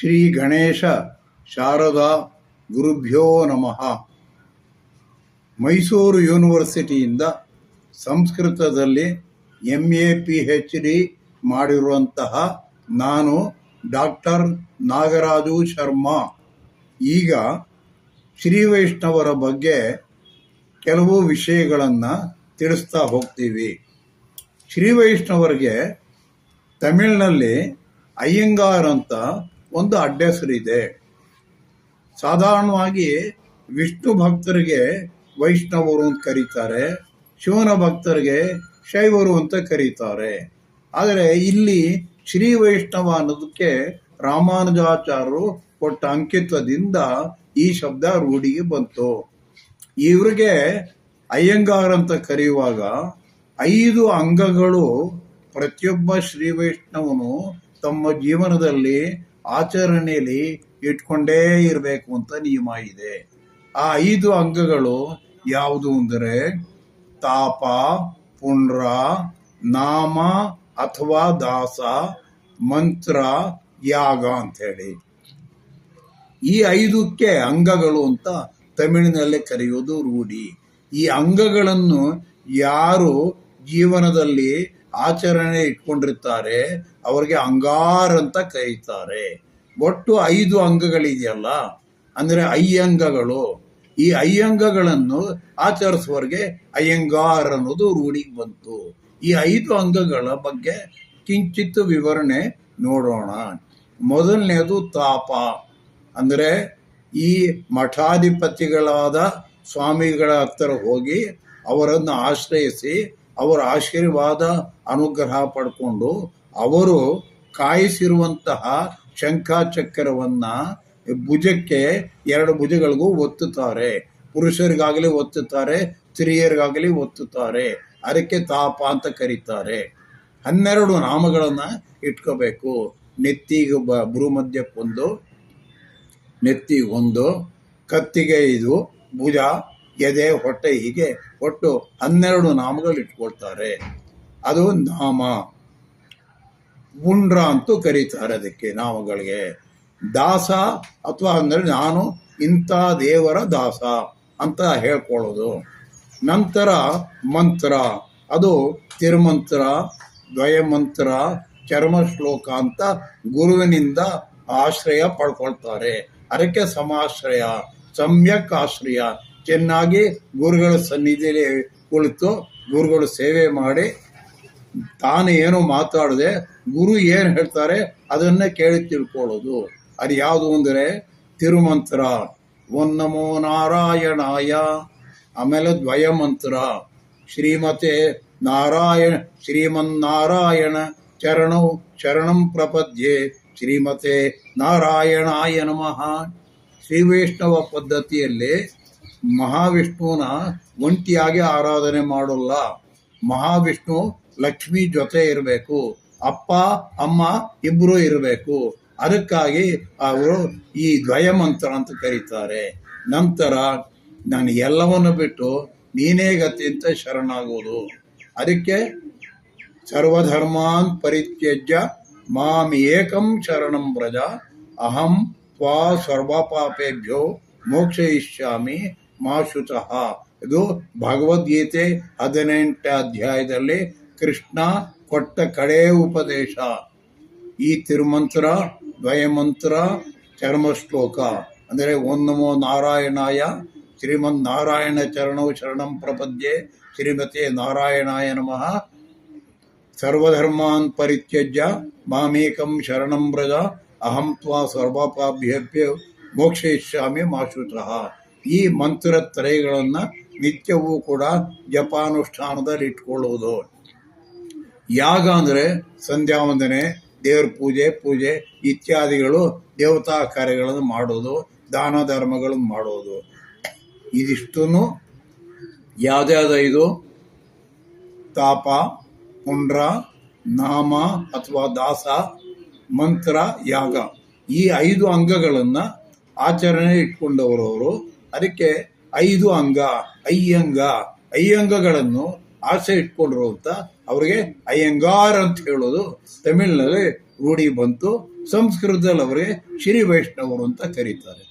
ಶ್ರೀ ಗಣೇಶ ಶಾರದಾ ಗುರುಭ್ಯೋ ನಮಃ. ಮೈಸೂರು ಯೂನಿವರ್ಸಿಟಿಯಿಂದ ಸಂಸ್ಕೃತದಲ್ಲಿ M A P H D ಮಾಡಿರುವಂತಹ ನಾನು ಡಾಕ್ಟರ್ ನಾಗರಾಜು ಶರ್ಮಾ. ಈಗ ಶ್ರೀ ವೈಷ್ಣವರ ಬಗ್ಗೆ ಕೆಲವು ವಿಷಯಗಳನ್ನು ತಿಳಿಸ್ತಾ ಹೋಗ್ತೀವಿ. ಶ್ರೀ ವೈಷ್ಣವರಿಗೆ ತಮಿಳಿನಲ್ಲಿ ಅಯ್ಯಂಗಾರ್ ಅಂತ ಒಂದು ಅಡ್ಡೆಸರಿದೆ ಸಾಧಾರಣವಾಗಿ ವಿಷ್ಣು ಭಕ್ತರಿಗೆ ವೈಷ್ಣವರು ಅಂತ ಕರೀತಾರೆ, ಶಿವನ ಭಕ್ತರಿಗೆ ಶೈವರು ಅಂತ ಕರೀತಾರೆ. ಆದರೆ ಇಲ್ಲಿ ಶ್ರೀ ವೈಷ್ಣವ ಅನ್ನೋದಕ್ಕೆ ರಾಮಾನುಜಾಚಾರ್ಯರು ಕೊಟ್ಟ ಅಂಕಿತ್ವದಿಂದ ಈ ಶಬ್ದ ರೂಢಿಗೆ ಬಂತು. ಇವ್ರಿಗೆ ಅಯ್ಯಂಗಾರ್ ಅಂತ ಕರೆಯುವಾಗ ಐದು ಅಂಗಗಳು ಪ್ರತಿಯೊಬ್ಬ ಶ್ರೀ ವೈಷ್ಣವನು ತಮ್ಮ ಜೀವನದಲ್ಲಿ ಆಚರಣೆಯಲ್ಲಿ ಇಟ್ಕೊಂಡೇ ಇರಬೇಕು ಅಂತ ನಿಯಮ ಇದೆ. ಆ ಐದು ಅಂಗಗಳು ಯಾವುದು ಅಂದರೆ ತಾಪ, ಪುಂಡ್ರ, ನಾಮ ಅಥವಾ ದಾಸ, ಮಂತ್ರ, ಯಾಗ ಅಂಥೇಳಿ. ಈ ಐದಕ್ಕೆ ಅಂಗಗಳು ಅಂತ ತಮಿಳಿನಲ್ಲಿ ಕರೆಯೋದು ರೂಢಿ. ಈ ಅಂಗಗಳನ್ನು ಯಾರು ಜೀವನದಲ್ಲಿ ಆಚರಣೆ ಇಟ್ಕೊಂಡಿರ್ತಾರೆ, ಅವರಿಗೆ ಅಂಗಾರ್ ಅಂತ ಕರೀತಾರೆ. ಒಟ್ಟು ಐದು ಅಂಗಗಳಿದೆಯಲ್ಲ? ಅಂದರೆ ಅಯ್ಯಂಗಗಳು ಈ ಅಯ್ಯಂಗಗಳನ್ನು ಆಚರಿಸುವವರಿಗೆ ಅಯ್ಯಂಗಾರ್ ಅನ್ನೋದು ರೂಢಿಗೆ ಬಂತು. ಈ ಐದು ಅಂಗಗಳ ಬಗ್ಗೆ ಕಿಂಚಿತ್ ವಿವರಣೆ ನೋಡೋಣ. ಮೊದಲನೇದು ತಾಪ. ಅಂದರೆ ಈ ಮಠಾಧಿಪತಿಗಳಾದ ಸ್ವಾಮಿಗಳ ಹತ್ತಿರ ಹೋಗಿ ಅವರನ್ನು ಆಶ್ರಯಿಸಿ ಅವರ ಆಶೀರ್ವಾದ ಅನುಗ್ರಹ ಪಡ್ಕೊಂಡು ಅವರು ಕಾಯಿಸಿರುವಂತಹ ಶಂಖ ಚಕ್ರವನ್ನ ಭುಜಕ್ಕೆ ಎರಡು ಭುಜಗಳಿಗೂ ಒತ್ತುತ್ತಾರೆ. ಪುರುಷರಿಗಾಗಲಿ ಒತ್ತುತ್ತಾರೆ, ಸ್ತ್ರೀಯರಿಗಾಗಲಿ ಒತ್ತುತ್ತಾರೆ. ಅದಕ್ಕೆ ತಾಪ ಅಂತ ಕರೀತಾರೆ. ಹನ್ನೆರಡು ನಾಮಗಳನ್ನ ಇಟ್ಕೋಬೇಕು. ನೆತ್ತಿಗೆ ಬ ಭ್ರೂಮಧ್ಯಕ್ಕೊಂದು ನೆತ್ತಿಗೊಂದು ಕತ್ತಿಗೆ ಇದು ಭುಜ ಎದೆ ಹೊಟ್ಟೆ ಹೀಗೆ ಒಟ್ಟು ಹನ್ನೆರಡು ನಾಮಗಳು ಇಟ್ಕೊಳ್ತಾರೆ ಅದು ನಾಮ. ಉಂಡ್ರ ಅಂತೂ ಕರೀತಾರೆ ಅದಕ್ಕೆ ನಾಮಗಳಿಗೆ. ದಾಸ ಅಥವಾ ಅಂದರೆ ನಾನು ಇಂಥ ದೇವರ ದಾಸ ಅಂತ ಹೇಳ್ಕೊಳ್ಳೋದು. ನಂತರ ಮಂತ್ರ. ಅದು ತಿರುಮಂತ್ರ, ದ್ವಯಮಂತ್ರ ಚರ್ಮ ಶ್ಲೋಕ ಅಂತ ಗುರುವಿನಿಂದ ಆಶ್ರಯ ಪಡ್ಕೊಳ್ತಾರೆ. ಅದಕ್ಕೆ ಸಮಾಶ್ರಯ, ಸಮ್ಯಕ್ ಆಶ್ರಯ. ಚೆನ್ನಾಗಿ ಗುರುಗಳ ಸನ್ನಿಧಿಯಲ್ಲಿ ಕುಳಿತು ಗುರುಗಳು ಸೇವೆ ಮಾಡಿ ತಾನು ಏನು ಮಾತಾಡದೆ ಗುರು ಏನು ಹೇಳ್ತಾರೆ ಅದನ್ನ ಕೇಳಿ ತಿಳ್ಕೊಳ್ಳೋದು. ಅದು ಯಾವುದು ಅಂದರೆ ತಿರುಮಂತ್ರ. ಓಂ ನಮೋ ನಾರಾಯಣಾಯ. ಆಮೇಲೆ ದ್ವಯಮಂತ್ರ. ಶ್ರೀಮತೆ ನಾರಾಯಣ, ಶ್ರೀಮನ್ನಾರಾಯಣ ಚರಣೌ, ಶರಣಂ ಪ್ರಪದ್ಯೆ. ಶ್ರೀಮತೆ ನಾರಾಯಣಾಯ ನಮಃ. ಶ್ರೀ ವೈಷ್ಣವ ಪದ್ಧತಿಯಲ್ಲಿ ಮಹಾವಿಷ್ಣುವನ ಒಂಟಿಯಾಗಿ ಆರಾಧನೆ ಮಾಡೋಲ್ಲ. ಮಹಾವಿಷ್ಣು ಲಕ್ಷ್ಮಿ ಜೊತೆ ಇರಬೇಕು. ಅಪ್ಪ, ಅಮ್ಮ ಇಬ್ಬರು ಇರಬೇಕು. ಅದಕ್ಕಾಗಿ ಅವರು ಈ ದ್ವಯಮಂತ್ರ ಅಂತ ಕರೀತಾರೆ. ನಂತರ ನಾನು ಎಲ್ಲವನ್ನು ಬಿಟ್ಟು ನೀನೇ ಗತಿ ಅಂತ ಶರಣಾಗೋದು. ಅದಕ್ಕೆ ಸರ್ವಧರ್ಮಾನ್ ಪರಿತ್ಯಜ್ಯ ಮಾಂ ಏಕಂ ಶರಣಂ ವ್ರಜ. ಅಹಂ ತ್ವಾ ಸರ್ವಪಾಪೇಭ್ಯೋ ಮೋಕ್ಷಯಿಷ್ಯಾಮಿ ಮಾಶುತಃ. ಇದು ಭಗವದ್ಗೀತೆ ಹದಿನೆಂಟ ಅಧ್ಯಾಯದಲ್ಲಿ ಕೃಷ್ಣ ಕೊಟ್ಟ ಕಡೇ ಉಪದೇಶ. ಈ ತಿರುಮಂತ್ರ, ದ್ವಯಮಂತ್ರ, ಚರ್ಮಶ್ಲೋಕ. ಅಂದರೆ ಓಂ ನಮೋ ನಾರಾಯಣಾಯ ಶ್ರೀಮನ್ ನಾರಾಯಣ ಚರಣವು ಶರಣಂ ಪ್ರಪದ್ಯೆ, ಶ್ರೀಮತಿ ನಾರಾಯಣಾಯ ನಮಃ. ಸರ್ವಧರ್ಮಾನ್ ಪರಿತ್ಯಜ್ಯ, ಮಾಮೇಕಂ ಶರಣಂ ವ್ರಜ, ಅಹಂ ತ್ವಾ ಸರ್ವಪಾಭ್ಯಭ್ಯ ಮೋಕ್ಷಯಿಷ್ಯಾಮಿ ಮಾಶುತಃ. ಈ ಮಂತ್ರ ತ್ರಯಗಳನ್ನು ನಿತ್ಯವೂ ಕೂಡ ಜಪಾನುಷ್ಠಾನದಲ್ಲಿ ಇಟ್ಕೊಳ್ಳುವುದು ಯಾಗ ಅಂದರೆ ಸಂಧ್ಯಾ ವಂದನೆ ದೇವ್ರ ಪೂಜೆ ಪೂಜೆ ಇತ್ಯಾದಿಗಳು ದೇವತಾ ಕಾರ್ಯಗಳನ್ನು ಮಾಡೋದು, ದಾನ ಧರ್ಮಗಳನ್ನು ಮಾಡೋದು. ಇದಿಷ್ಟೂ ಯಾವುದ್ಯಾವ್ದು ಇದು, ತಾಪ ಪುಂಡ್ರ ನಾಮ ಅಥವಾ ದಾಸ, ಮಂತ್ರ, ಯಾಗ ಈ ಐದು ಅಂಗಗಳನ್ನು ಆಚರಣೆ ಇಟ್ಕೊಂಡವರವರು ಅದಕ್ಕೆ ಐದು ಅಂಗ ಅಯ್ಯಂಗ ಅಯ್ಯಂಗಗಳನ್ನು ಆಸೆ ಇಟ್ಕೊಂಡ್ರು ಅಂತ ಅವರಿಗೆ ಅಯ್ಯಂಗಾರ್ ಅಂತ ಹೇಳೋದು. ತಮಿಳಿನಲ್ಲಿ ರೂಢಿ ಬಂತು. ಸಂಸ್ಕೃತದಲ್ಲಿ ಅವರಿಗೆ ಶ್ರೀ ವೈಷ್ಣವರು ಅಂತ ಕರೀತಾರೆ.